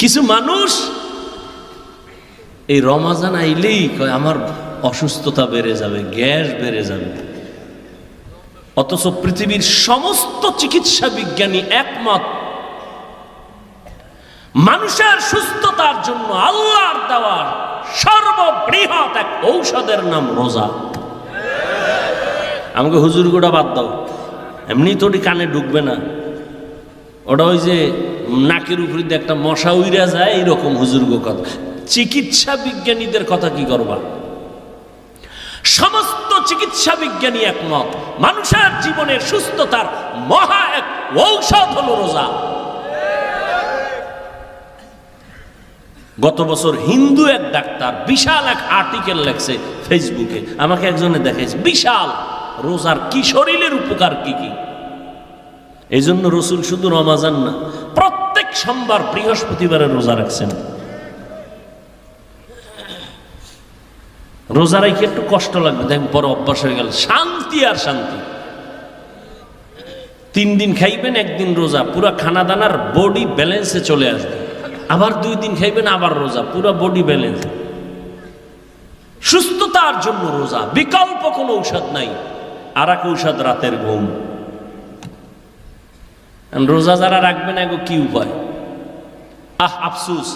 কিছু মানুষ এই রমাজান আইলেই কয়, আমার অসুস্থতা বেড়ে যাবে, গ্যাস বেড়ে যাবে। অথচ পৃথিবীর সমস্ত চিকিৎসা বিজ্ঞানী একমত। মানুষের সুস্থতার জন্য আল্লাহর দেওয়ার সর্ববৃহৎ এক ঔষধের নাম রোজা। আমাকে হুজুর গোড়া বাদ দাও। এমনি তোটি কানে ঢুকবে না। ওটা ওই যে নাকের উপরে দিয়ে একটা মশা উইরা যায় এইরকম হুজুর গো কথা। চিকিৎসা বিজ্ঞানীদের কথা কি করবা? সমস্ত চিকিৎসা বিজ্ঞানী একমত, মানুষের জীবনের সুস্থতার মহা এক ঔষধ হলো রোজা। গত বছর হিন্দু এক ডাক্তার বিশাল এক আর্টিকেল লেখছে ফেসবুকে, আমাকে একজনে দেখাইছে, বিশাল, রোজার কি শরীরের উপকার কি কি? এই জন্য রসুল শুধু রমাজান না সোমবার বৃহস্পতিবারে রোজা রাখছেন। রোজা রাখি একটু কষ্ট লাগবে দেখ বড় অভ্যাস হয়ে গেল। শান্তি আর শান্তি। তিন দিন খাইবেন, একদিন রোজা। পুরা খানা দানার বডি ব্যালেন্সে চলে আসবে। আবার দুই দিন খাইবেন, আবার রোজা। পুরা বডি ব্যালেন্স। সুস্থতার জন্য রোজা। বিকল্প কোনো ঔষধ নাই। আর এক ঔষধ রাতের ঘুম। রোজা যারা রাখবে না এগো কি উপায়? আহ আফসুস।